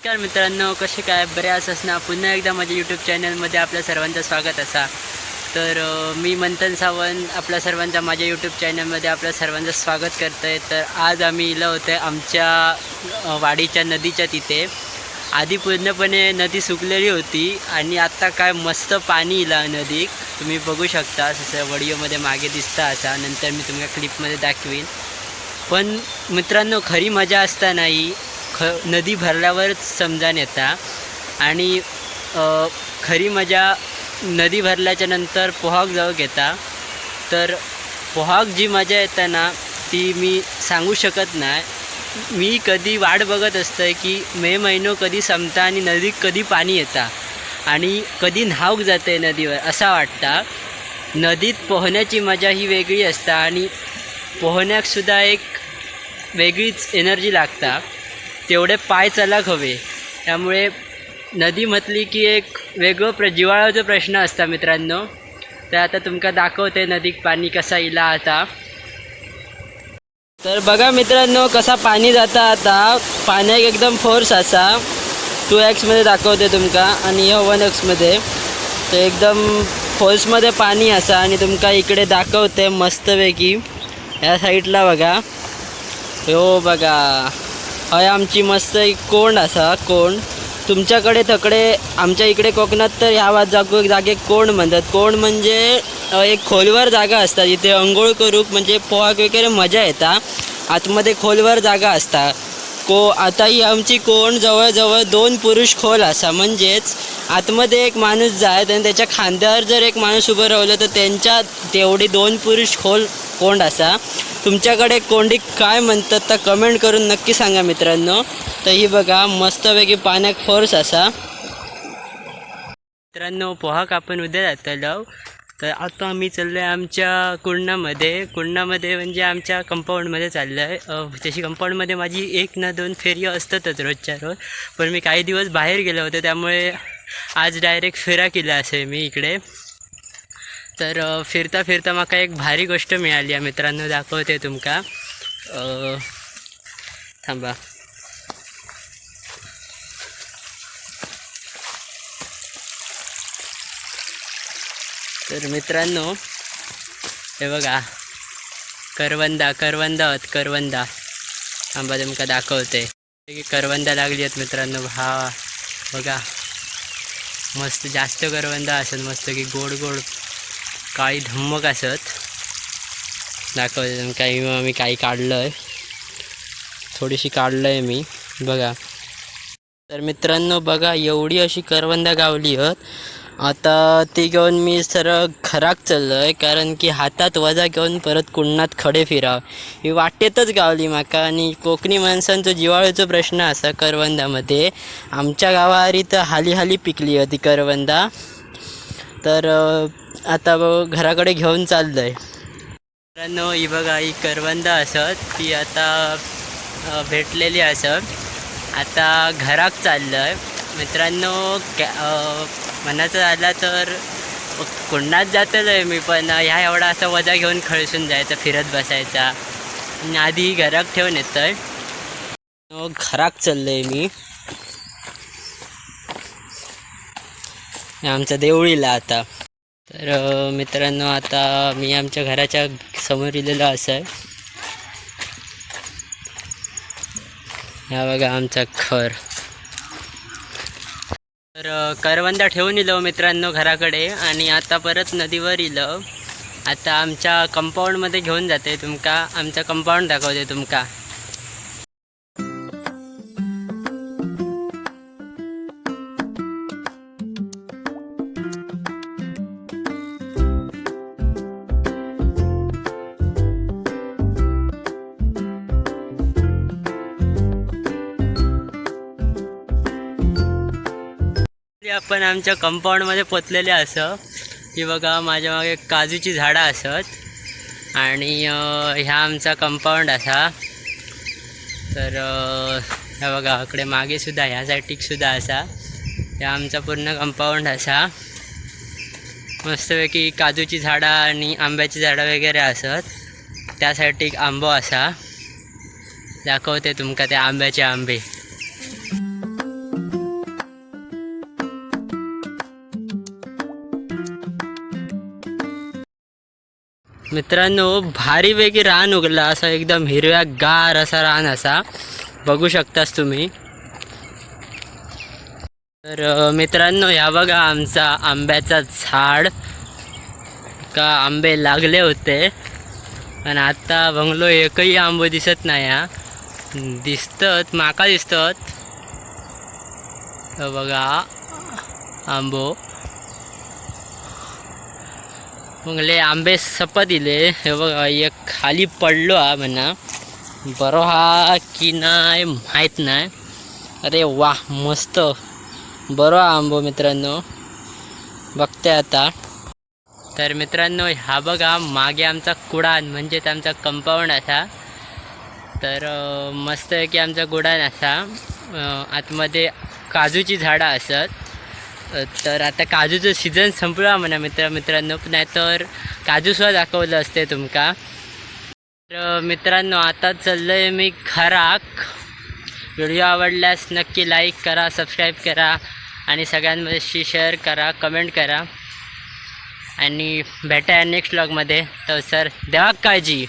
नमस्कार मित्रांनो कसे काय? बऱ्याच असणार पुन्हा एकदा माझ्या यूट्यूब चॅनलमध्ये आपल्या सर्वांचं स्वागत असा. तर मी मंथन सावंत आपल्या सर्वांचा माझ्या यूट्यूब चॅनलमध्ये आपल्या सर्वांचं स्वागत करतो आहे तर आज आम्ही इलं होतं आहे आमच्या वाडीच्या नदीच्या तिथे. आधी पूर्णपणे नदी सुकलेली होती आणि आत्ता काय मस्त पाणी इला नदीक तुम्ही बघू शकता जसं व्हिडिओमध्ये मागे दिसता असा. नंतर मी तुम्हाला क्लिपमध्ये दाखवीन. पण मित्रांनो खरी मजा असता नाही. ख नदी भरल्यावरच समजान येता. आणि खरी मजा नदी भरल्याच्या नंतर पोहाक जाऊ घेता तर पोहाक जी मजा येते ना ती मी सांगू शकत नाही मी कधी वाट बघत असतं की मे महिनो कधी संपता आणि नदीत कधी पाणी येता. आणि कधी न्हावक जाते नदीवर असा वाटता. नदीत पोहण्याची मजा ही वेगळी असता आणि पोहण्याकसुद्धा एक वेगळीच एनर्जी लागता. तेवढे पाय चलाक हवे. त्यामुळे नदी म्हटली की एक वेगळं प्र जिवाळ्याचा प्रश्न असता मित्रांनो. तर आता तुमका दाखवते नदीक पाणी कसा इला आता. तर बघा मित्रांनो कसा पाणी जाता आता. पाण्याक एकदम फोर्स असा. टू एक्समध्ये दाखवते तुमका आणि ह्यो वन एक्समध्ये तर एकदम फोर्समध्ये पाणी असा आणि तुमका इकडे दाखवते मस्तपैकी. ह्या साईडला बघा. हो बघा. हय आमची मस्त एक कोंड असा कोंड. तुमच्याकडे तकडे आमच्या इकडे कोकणात तर ह्या वा जागो जागेक कोंड म्हणतात. कोंड म्हणजे एक खोलवर जागा असता. जिथे अंघोळ करूक म्हणजे पोहाक वगैरे मजा येता. आतमध्ये खोलवर जागा असता. को आता ही आमची कोण जवळजवळ दोन पुरुष खोल असा. म्हणजेच आतमध्ये एक माणूस जाय आणि त्याच्या खांद्यावर जर एक माणूस उभं राहिलं तर त्यांच्या तेवढी दोन पुरुष खोल कोंड असा? तुमच्याकडे कोंडीक काय म्हणतात तर कमेंट करून नक्की सांगा मित्रांनो. तर ही बघा मस्तपैकी पाण्यात फोर्स असा. मित्रांनो पोहाक आपण उद्या जातलो. तर आता आम्ही चाललो आहे आमच्या कुर्णामध्ये. कुर्णामध्ये म्हणजे आमच्या कंपाऊंडमध्ये चाललो आहे तशी कंपाऊंडमध्ये माझी एक ना दोन फेरी असतातच रोजच्या रोज. पण मी काही दिवस बाहेर गेलो होतो त्यामुळे आज डायरेक्ट फेरा केला असे मी इकडे. तर फिरता फिरता माका एक भारी गोष्ट मिळाली आहे मित्रांनो दाखवते तुमका. थांबा. तर मित्रांनो हे बघा. करवंदा करवंदा आहेत करवंदा. आंबा तुमका दाखवते. की करवंदा लागली आहेत मित्रांनो. हा बघा. मस्त जास्त करवंदा असत मस्त की गोड गोड काळी धम्मक असत. दाखवते तुमका ही मी काही काढलं आहे थोडीशी काढलं आहे मी बघा. तर मित्रांनो बघा एवढी अशी करवंदा गावली आहेत. आता ती घेऊन मी सरळ घराक चाललो आहे कारण की हातात वजा घेऊन परत कुंडात खडे फिराव. ही वाटेतच गावली म्हाका आणि कोकणी माणसांचो जिवाळ्याचो प्रश्न असा करवंदामध्ये. आमच्या गावाहारी तर हाली हाली पिकली होती करवंदा. तर आता घराकडे घेऊन चाललो आहे मित्रांनो ही बघा ही करवंदा असत. ती आता भेटलेली असत. आता घराक चाललं आहे मित्रांनो कॅ म्हणायचं झालं तर कुंडात जातलो आहे मी पण ह्या एवढा असा वजा घेऊन खळसून जायचा फिरत बसायचा. आणि आधी घरात ठेवून येतं आहे. घराक चाललो आहे मी. आमच्या देवळीला आता. तर मित्रांनो आता मी आमच्या घराच्या समोर इलेलो असं आहे. ह्या बघा आमचा घर. तर करवंदा ठेवून इलो मित्रांनो घराकडे आणि आता परत नदीवर इलो. आता आमच्या कंपाऊंडमध्ये घेऊन जाते तुमका आमचा कंपाऊंड दाखवते तुमका. आपण आमच्या कंपाऊंडमध्ये पोचलेले असं. की बघा माझ्या मागे काजूची झाडं असत. आणि ह्या आमचा कंपाऊंड असा. तर ह्या बघा इकडे मागे सुद्धा ह्या साईडीक सुद्धा असा. ह्या आमचा पूर्ण कंपाऊंड असा. मस्तपैकी काजूची झाडं आणि आंब्याची झाडं वगैरे असत. त्या साईडीक आंबो असा. दाखवते तुमका ते आंब्याचे आंबे. मित्रांनो भारीपैकी रान उगला असा एकदम हिरव्या गार असा रान असा. बघू शकतास तुम्ही. तर मित्रांनो ह्या बघा आमचा आंब्याचा झाड. का आंबे लागले होते. आणि आता बंगलो एकही आंबो दिसत नाही हा. दिसतत माका दिसतत. बघा आंबो. मगले आंबे सप दिले. हे बघा एक खाली पडलो हा म्हणा. बरो हा की नाही माहीत नाही. अरे वा मस्त. बरो हा आंबो मित्रांनो. बघते आता. तर मित्रांनो ह्या बघा मागे आमचा कुडान म्हणजेच आमचा कंपाऊंड असा. तर मस्त आहे की आमचा गुडान असा. आतमध्ये काजूची झाडं असत. तर आता काजूचं सीझन संपला म्हणा मित्र मित्रांनो. नाहीतर काजूसुद्धा दाखवलं असते तुमका. तर मित्रांनो आता चाललं आहे मी घराक. व्हिडिओ आवडल्यास नक्की लाईक करा सबस्क्राईब करा आणि सगळ्यांमध्ये शेअर करा कमेंट करा. आणि भेटा नेक्स्ट ब्लॉगमध्ये तर सर देवा काळजी.